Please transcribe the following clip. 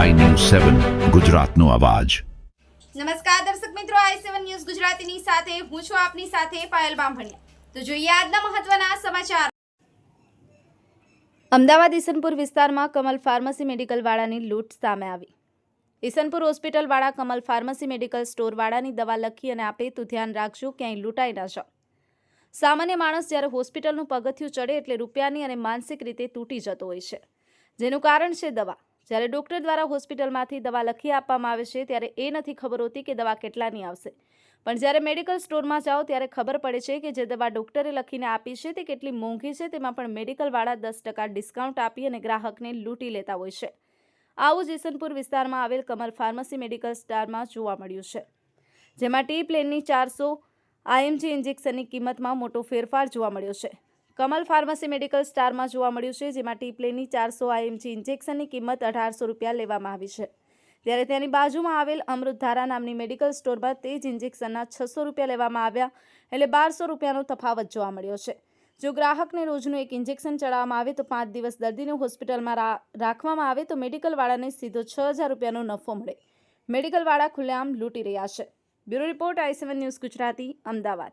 સેવન, ગુજરાતનો અવાજ. નમસ્કાર દર્શક મિત્રો, આઈ સેવન ન્યૂઝ ગુજરાતીની સાથે હું છું આપની સાથે પાયલ બામભણિયા. તો જોઈએ આજના મહત્વના સમાચાર. અમદાવાદ ઈસનપુર વિસ્તારમાં કમલ ફાર્મસી મેડિકલ વાળાની લૂંટ સામે આવી. ઈસનપુર હોસ્પિટલ વાળા કમલ ફાર્મસી મેડિકલ સ્ટોર વાળાની દવા લખી અને આપે તો ધ્યાન રાખજો, ક્યાંય લૂંટાઈ ન જાઓ. સામાન્ય માણસ જ્યારે હોસ્પિટલનું પગથિયું ચડે એટલે રૂપિયાની અને માનસિક રીતે તૂટી જતો હોય છે. જેનું કારણ છે દવા. જ્યારે ડૉક્ટર દ્વારા હોસ્પિટલમાંથી દવા લખી આપવામાં આવે છે, ત્યારે એ નથી ખબર હોતી કે દવા કેટલાની આવશે. પણ જ્યારે મેડિકલ સ્ટોરમાં જાઓ, ત્યારે ખબર પડે છે કે જે દવા ડૉક્ટરે લખીને આપી છે, તે કેટલી મોંઘી છે, તેમાં પણ મેડિકલવાળા દસ ટકા ડિસ્કાઉન્ટ આપી અને ગ્રાહકને લૂંટી લેતા હોય છે. આવું જેસનપુર વિસ્તારમાં આવેલ કમલ ફાર્મસી મેડિકલ સ્ટારમાં જોવા મળ્યું છે. જેમાં ટી પ્લેનની ચારસો આઈએમજી ઇન્જેક્શનની કિંમતમાં મોટો ફેરફાર જોવા મળ્યો છે. કમલ ફાર્મસી મેડિકલ સ્ટારમાં જોવા મળ્યું છે, જેમાં ટીપલેની ચારસો આઈએમજી ઇન્જેક્શનની કિંમત અઢારસો રૂપિયા લેવામાં આવી છે. ત્યારે તેની બાજુમાં આવેલ અમૃતધારા નામની મેડિકલ સ્ટોરમાં તે જ ઇન્જેક્શનના છસો રૂપિયા લેવામાં આવ્યા, એટલે બારસો રૂપિયાનો તફાવત જોવા મળ્યો છે. જો ગ્રાહકને રોજનું એક ઇન્જેક્શન ચડાવવામાં આવે તો પાંચ દિવસ દર્દીને હોસ્પિટલમાં રાખવામાં આવે તો મેડિકલવાળાને સીધો છ હજાર રૂપિયાનો નફો મળે. મેડિકલવાળા ખુલ્લેઆમ લૂંટી રહ્યા છે. Bureau report I News Gujarati, Ahmedabad.